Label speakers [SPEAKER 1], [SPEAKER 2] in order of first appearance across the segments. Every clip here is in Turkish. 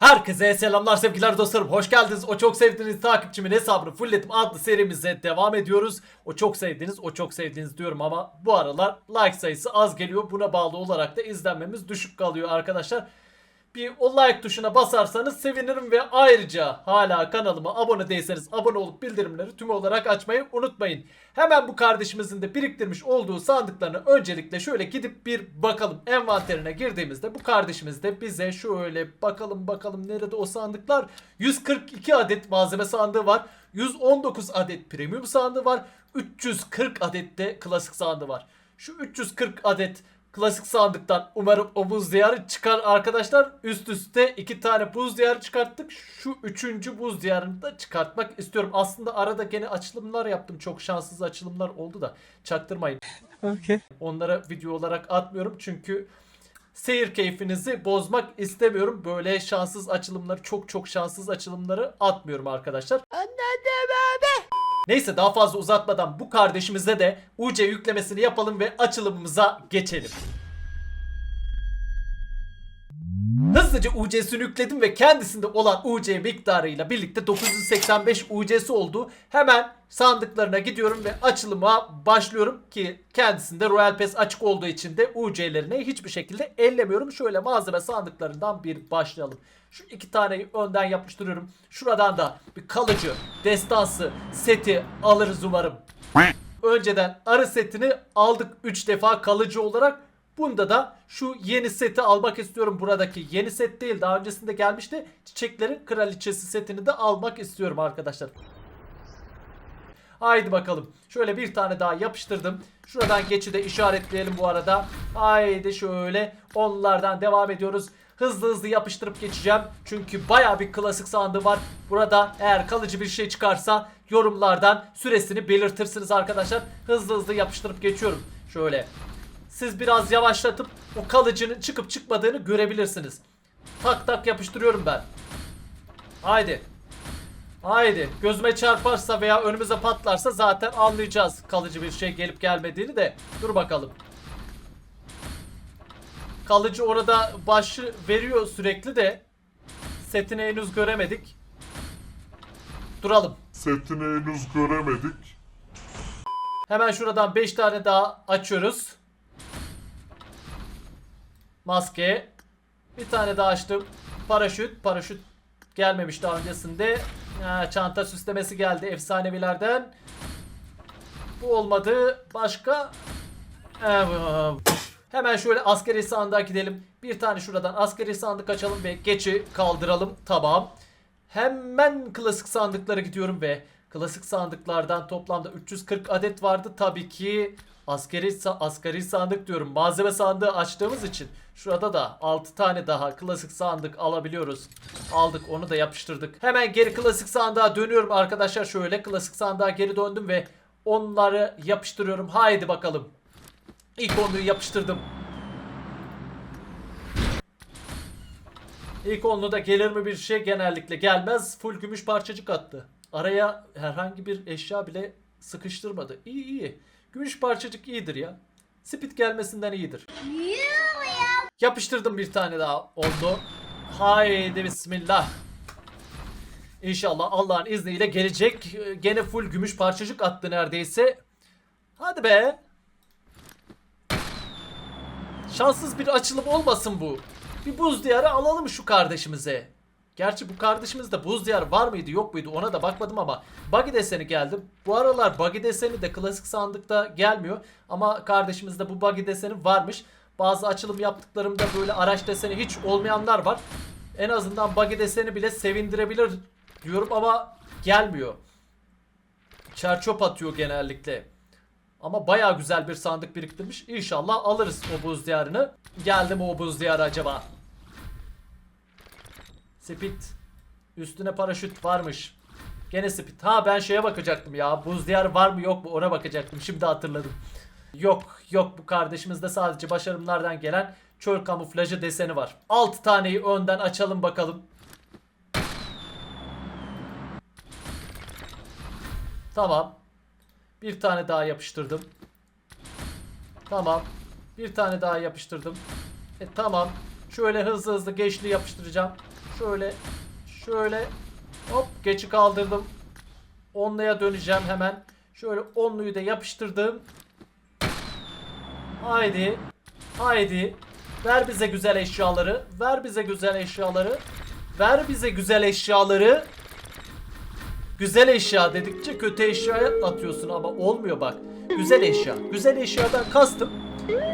[SPEAKER 1] Herkese selamlar sevgiler dostlarım. Hoş geldiniz. O çok sevdiğiniz takipçimin hesabını fullledim adlı serimize devam ediyoruz. O çok sevdiğiniz, o çok sevdiğiniz diyorum ama bu aralar like sayısı az geliyor. Buna bağlı olarak da izlenmemiz düşük kalıyor arkadaşlar. Bir o like tuşuna basarsanız sevinirim ve ayrıca hala kanalıma abone değilseniz abone olup bildirimleri tüm olarak açmayı unutmayın. Hemen bu kardeşimizin de biriktirmiş olduğu sandıklarını öncelikle şöyle gidip bir bakalım. Envanterine girdiğimizde bu kardeşimiz de bize şöyle bakalım bakalım nerede o sandıklar. 142 adet malzeme sandığı var. 119 adet premium sandığı var. 340 adet de klasik sandığı var. Şu 340 adet klasik sandıktan umarım o buz diyarı çıkar arkadaşlar. Üst üste iki tane buz diyarı çıkarttık. Şu üçüncü buz diyarını da çıkartmak istiyorum. Aslında arada gene açılımlar yaptım. Çok şanssız açılımlar oldu da çaktırmayın.
[SPEAKER 2] Okay.
[SPEAKER 1] Onlara video olarak atmıyorum çünkü seyir keyfinizi bozmak istemiyorum. Böyle şanssız açılımları çok çok şanssız açılımları atmıyorum arkadaşlar. Anladım abi. Neyse daha fazla uzatmadan bu kardeşimize de UC yüklemesini yapalım ve açılımımıza geçelim. Hızlıca UC'sini yükledim ve kendisinde olan UC miktarıyla birlikte 985 UC'si oldu. Hemen sandıklarına gidiyorum ve açılıma başlıyorum ki kendisinde Royal Pass açık olduğu için de UC'lerini hiçbir şekilde ellemiyorum. Şöyle malzeme sandıklarından bir başlayalım. Şu iki taneyi önden yapıştırıyorum. Şuradan da bir kalıcı destansı seti alırız umarım. Önceden arı setini aldık 3 defa kalıcı olarak. Bunda da şu yeni seti almak istiyorum. Buradaki yeni set değil. Daha öncesinde gelmişti. Çiçeklerin kraliçesi setini de almak istiyorum arkadaşlar. Haydi bakalım. Şöyle bir tane daha yapıştırdım. Şuradan geçi de işaretleyelim bu arada. Haydi şöyle onlardan devam ediyoruz. Hızlı hızlı yapıştırıp geçeceğim. Çünkü baya bir klasik sandığı var. Burada eğer kalıcı bir şey çıkarsa yorumlardan süresini belirtirsiniz arkadaşlar. Hızlı hızlı yapıştırıp geçiyorum. Şöyle siz biraz yavaşlatıp o kalıcının çıkıp çıkmadığını görebilirsiniz. Tak tak yapıştırıyorum ben. Haydi. Haydi. Gözüme çarparsa veya önümüze patlarsa zaten anlayacağız kalıcı bir şey gelip gelmediğini de. Dur bakalım. Kalıcı orada başı veriyor sürekli de setini henüz göremedik. Duralım.
[SPEAKER 3] Setini henüz göremedik.
[SPEAKER 1] Hemen şuradan 5 tane daha açıyoruz. Maske. Bir tane daha açtım. Paraşüt. Paraşüt gelmemiş daha öncesinde. Ha, çanta süslemesi geldi efsanevilerden. Bu olmadı. Başka? Hemen şöyle askeri sandığa gidelim. Bir tane şuradan askeri sandık açalım ve geçi kaldıralım. Tamam. Hemen klasik sandıklara gidiyorum ve klasik sandıklardan toplamda 340 adet vardı. Tabii ki askeri askeri sandık diyorum. Malzeme sandığı açtığımız için şurada da 6 tane daha klasik sandık alabiliyoruz. Aldık onu da yapıştırdık. Hemen geri klasik sandığa dönüyorum arkadaşlar. Şöyle klasik sandığa geri döndüm ve onları yapıştırıyorum. Haydi bakalım. İlk onluyu yapıştırdım. İlk onluda gelir mi bir şey genellikle gelmez. Full gümüş parçacık attı. Araya herhangi bir eşya bile sıkıştırmadı. İyi iyi. Gümüş parçacık iyidir ya. Speed gelmesinden iyidir. Yapıştırdım bir tane daha oldu. Haydi bismillah. İnşallah Allah'ın izniyle gelecek. Gene full gümüş parçacık attı neredeyse. Hadi be. Şanssız bir açılım olmasın bu. Bir buz diyarı alalım şu kardeşimize. Gerçi bu kardeşimizde buz diyarı var mıydı yok muydu ona da bakmadım ama buggy deseni geldi. Bu aralar buggy deseni de klasik sandıkta gelmiyor. Ama kardeşimizde bu buggy deseni varmış. Bazı açılım yaptıklarımda böyle araç deseni hiç olmayanlar var. En azından buggy deseni bile sevindirebilir diyorum ama gelmiyor. Çerçöp atıyor genellikle. Ama baya güzel bir sandık biriktirmiş. İnşallah alırız o buz diyarını. Geldi mi o buz diyarı acaba? Speed. Üstüne paraşüt varmış. Gene speed. Ha ben şeye bakacaktım ya. Buz diyarı var mı yok mu ona bakacaktım. Şimdi hatırladım. Yok yok bu kardeşimizde sadece başarımlardan gelen çöl kamuflajı deseni var. 6 taneyi önden açalım bakalım. Tamam. Bir tane daha yapıştırdım. Tamam. Bir tane daha yapıştırdım. E tamam. Şöyle hızlı hızlı geçli yapıştıracağım. Şöyle. Şöyle. Hop geçi kaldırdım. Onluya döneceğim hemen. Şöyle onluyu da yapıştırdım. Haydi. Haydi. Ver bize güzel eşyaları. Ver bize güzel eşyaları. Ver bize güzel eşyaları. Güzel eşya dedikçe kötü eşyaya atıyorsun ama olmuyor bak. Güzel eşya. Güzel eşyadan kastım.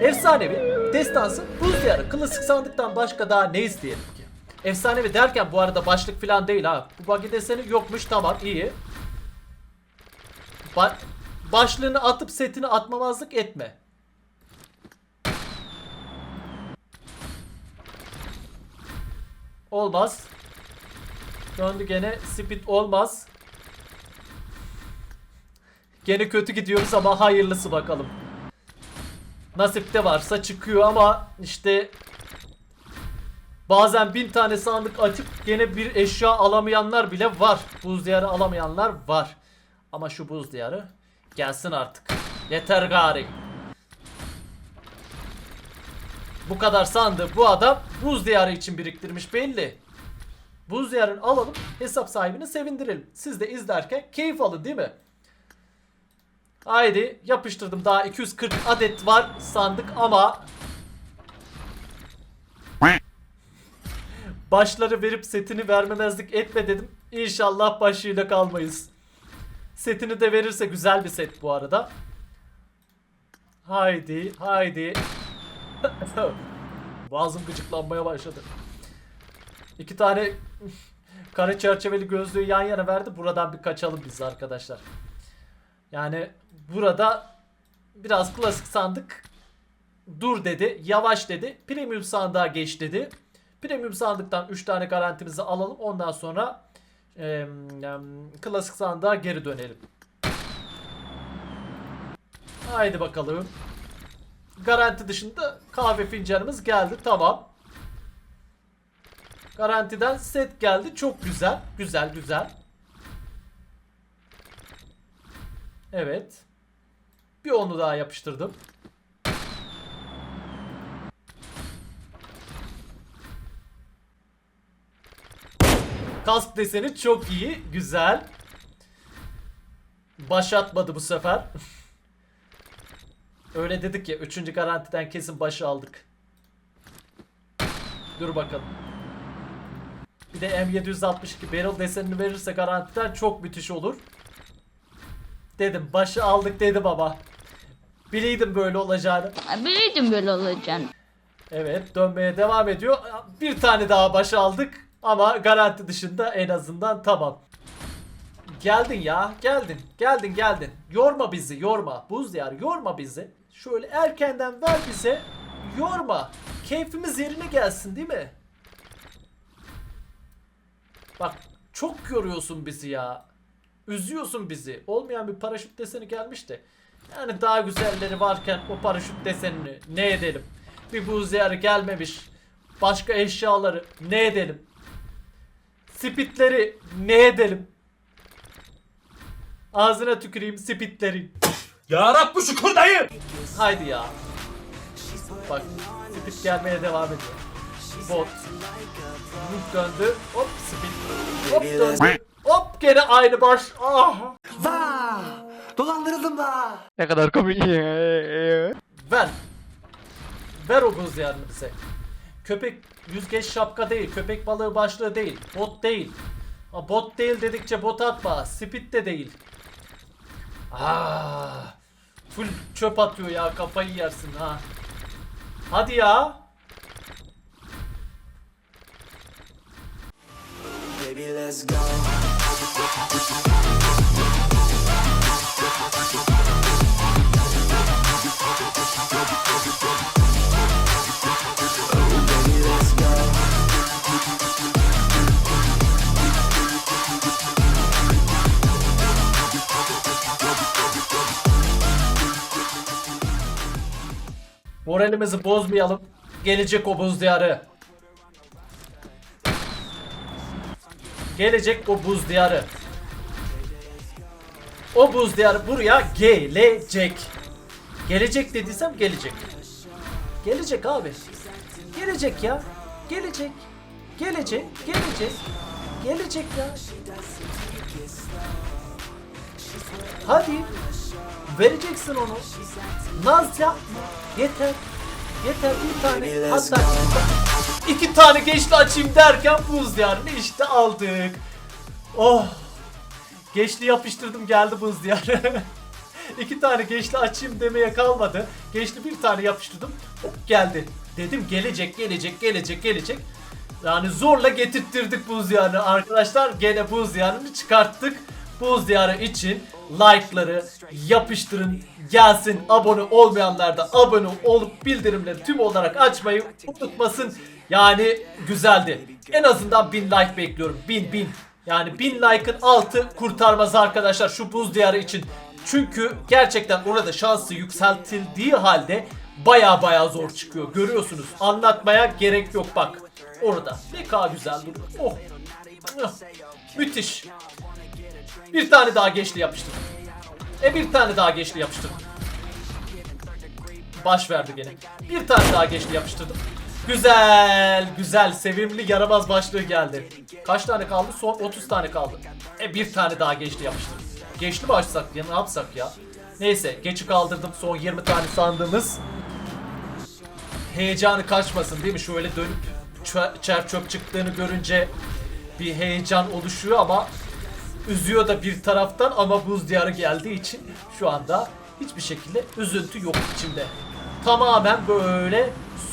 [SPEAKER 1] Efsanevi, destansı, buz diyarı. Klasik sandıktan başka daha ne isteyelim? Efsanevi derken bu arada başlık falan değil ha. Bu buggy deseni yokmuş tamam iyi. Ba başlığını atıp setini atmamazlık etme. Olmaz. Döndü gene. Speed olmaz. Gene kötü gidiyoruz ama hayırlısı bakalım. Nasipte varsa çıkıyor ama işte bazen bin tane sandık açıp gene bir eşya alamayanlar bile var. Buz diyarı alamayanlar var. Ama şu buz diyarı gelsin artık. Yeter gari. Bu kadar sandı bu adam buz diyarı için biriktirmiş belli. Buz diyarını alalım hesap sahibini sevindirelim. Siz de izlerken keyif alın değil mi? Haydi yapıştırdım daha 240 adet var sandık ama Başları verip setini vermemezlik etme dedim. İnşallah başıyla kalmayız. Setini de verirse güzel bir set bu arada. Haydi, haydi. Boğazım gıcıklanmaya başladı. İki tane kare çerçeveli gözlüğü yan yana verdi. Buradan bir kaçalım biz arkadaşlar. Yani burada biraz klasik sandık dur dedi, yavaş dedi, premium sandığa geç dedi. Premium sandıktan 3 tane garantimizi alalım. Ondan sonra e, e, klasik sandığa geri dönelim. Haydi bakalım. Garanti dışında kahve fincanımız geldi. Tamam. Garantiden set geldi. Çok güzel. Güzel güzel. Evet. Bir onu daha yapıştırdım. Kask deseni çok iyi. Güzel. Baş atmadı bu sefer. Öyle dedik ya. Üçüncü garantiden kesin başı aldık. Dur bakalım. Bir de M762 barrel desenini verirse garantiden çok müthiş olur. Dedim başı aldık dedim ama. Bileydim böyle olacağını.
[SPEAKER 2] Biliyordum böyle olacağını.
[SPEAKER 1] Evet dönmeye devam ediyor. Bir tane daha baş aldık. Ama garanti dışında en azından tamam. Geldin ya geldin. Geldin geldin. Yorma bizi yorma. Buz diyar yorma bizi. Şöyle erkenden ver bize. Yorma. Keyfimiz yerine gelsin değil mi? Bak çok yoruyorsun bizi ya. Üzüyorsun bizi. Olmayan bir paraşüt deseni gelmişti. Yani daha güzelleri varken o paraşüt desenini ne edelim? Bir buz diyarı gelmemiş. Başka eşyaları ne edelim? Spitleri ne edelim? Ağzına tüküreyim spitleri.
[SPEAKER 4] Ya Rabbi şükür dayı.
[SPEAKER 1] Haydi ya. Bak spit gelmeye devam ediyor. Bot. Loop döndü. Hop spit. Hop döndü. Hop gene aynı baş. Ah.
[SPEAKER 5] Vaa! Dolandırıldım da.
[SPEAKER 1] Ver. Ver o buz yarını bize. Köpek yüzgeç şapka değil. Köpek balığı başlığı değil. Bot değil. Bot değil dedikçe bot atma. Speed de değil. Aa, full çöp atıyor ya. Kafayı yersin ha. Hadi ya.
[SPEAKER 5] Baby let's go.
[SPEAKER 1] Moralimizi bozmayalım. Gelecek o buz diyarı. Gelecek o buz diyarı. O buz diyarı buraya gelecek. Gelecek dediysem gelecek. Gelecek abi. Gelecek ya. Gelecek. Gelecek, gelecek. Gelecek ya. Hadi. Vereceksin onu. Naz yapma. Yeter. Yeter bir tane. Hatta iki tane geçti açayım derken buz diyarını işte aldık. Oh. Geçli yapıştırdım geldi buz diyarı. İki tane geçli açayım demeye kalmadı. Geçli bir tane yapıştırdım. Hop geldi. Dedim gelecek gelecek gelecek gelecek. Yani zorla getirttirdik buz diyarını arkadaşlar. Gene buz diyarını çıkarttık. Buz diyarı için like'ları yapıştırın gelsin. Abone olmayanlar da abone olup bildirimleri tüm olarak açmayı unutmasın. Yani güzeldi. En azından 1000 like bekliyorum. 1000 1000. Yani 1000 like'ın altı kurtarmaz arkadaşlar şu buz diyarı için. Çünkü gerçekten orada şansı yükseltildiği halde baya baya zor çıkıyor. Görüyorsunuz. Anlatmaya gerek yok bak. Orada. Ne kadar güzel duruyor. Oh. Müthiş. Bir tane daha geçli yapıştır. E bir tane daha geçli yapıştır. Baş verdi gene. Bir tane daha geçli yapıştırdım. Güzel, güzel, sevimli yaramaz başlığı geldi. Kaç tane kaldı? Son 30 tane kaldı. E bir tane daha geçli yapıştır. Geçli mi açsak ya ne yapsak ya? Neyse geçi kaldırdım son 20 tane sandığımız. Heyecanı kaçmasın değil mi? Şöyle dönüp çer çöp çıktığını görünce bir heyecan oluşuyor ama üzüyor da bir taraftan ama buz diyarı geldiği için şu anda hiçbir şekilde üzüntü yok içimde. Tamamen böyle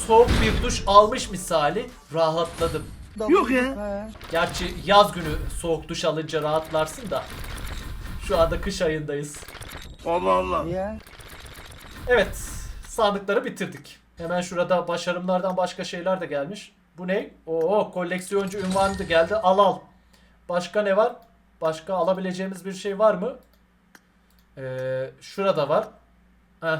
[SPEAKER 1] soğuk bir duş almış misali rahatladım.
[SPEAKER 5] Yok ya.
[SPEAKER 1] Gerçi yaz günü soğuk duş alınca rahatlarsın da şu anda kış ayındayız.
[SPEAKER 3] Allah Allah.
[SPEAKER 1] Evet, sandıkları bitirdik. Hemen şurada başarımlardan başka şeyler de gelmiş. Bu ne? Oo, koleksiyoncu ünvanı da geldi. Al al. Başka ne var? Başka alabileceğimiz bir şey var mı? Ee, şurada var. Heh.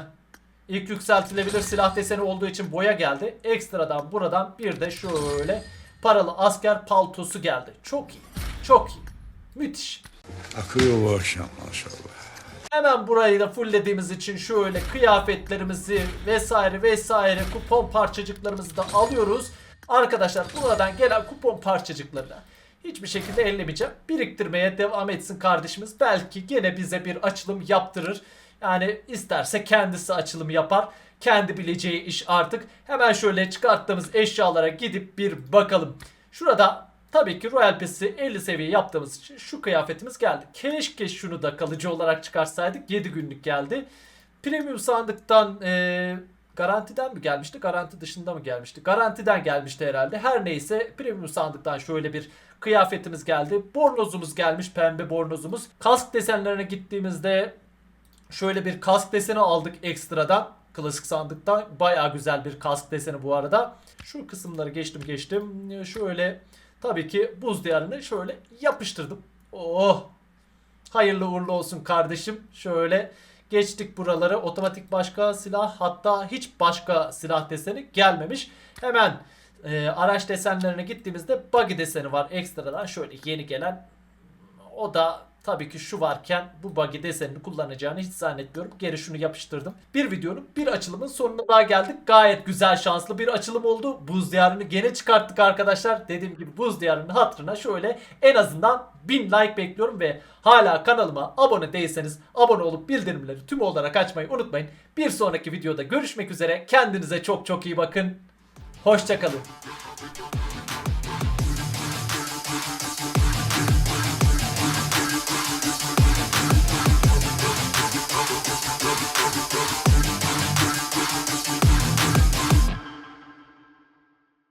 [SPEAKER 1] İlk yükseltilebilir silah deseni olduğu için boya geldi. Ekstradan buradan bir de şöyle paralı asker paltosu geldi. Çok iyi. Çok iyi. Müthiş.
[SPEAKER 6] Akıyor bu akşam maşallah.
[SPEAKER 1] Hemen burayı da fulllediğimiz için şöyle kıyafetlerimizi vesaire vesaire kupon parçacıklarımızı da alıyoruz. Arkadaşlar buradan gelen kupon parçacıklarını hiçbir şekilde ellemeyeceğim. Biriktirmeye devam etsin kardeşimiz. Belki gene bize bir açılım yaptırır. Yani isterse kendisi açılım yapar. Kendi bileceği iş artık. Hemen şöyle çıkarttığımız eşyalara gidip bir bakalım. Şurada Tabii ki Royal Pass'i 50 seviye yaptığımız için şu kıyafetimiz geldi. Keşke şunu da kalıcı olarak çıkarsaydık. 7 günlük geldi. Premium sandıktan e, garantiden mi gelmişti? Garanti dışında mı gelmişti? Garantiden gelmişti herhalde. Her neyse premium sandıktan şöyle bir kıyafetimiz geldi. Bornozumuz gelmiş. Pembe bornozumuz. Kask desenlerine gittiğimizde Şöyle bir kask deseni aldık ekstradan. Klasik sandıktan. Baya güzel bir kask deseni bu arada. Şu kısımları geçtim geçtim. Şöyle tabii ki buz diyarını şöyle yapıştırdım. Oh! Hayırlı uğurlu olsun kardeşim. Şöyle geçtik buraları. Otomatik başka silah hatta hiç başka silah deseni gelmemiş. Hemen e, araç desenlerine gittiğimizde buggy deseni var ekstradan. Şöyle yeni gelen o da tabii ki şu varken bu buggy desenini kullanacağını hiç zannetmiyorum. Geri şunu yapıştırdım. Bir videonun bir açılımın sonuna daha geldik. Gayet güzel şanslı bir açılım oldu. Buz diyarını gene çıkarttık arkadaşlar. Dediğim gibi buz diyarının hatırına şöyle en azından 1000 like bekliyorum ve hala kanalıma abone değilseniz abone olup bildirimleri tüm olarak açmayı unutmayın. Bir sonraki videoda görüşmek üzere. Kendinize çok çok iyi bakın. Hoşçakalın.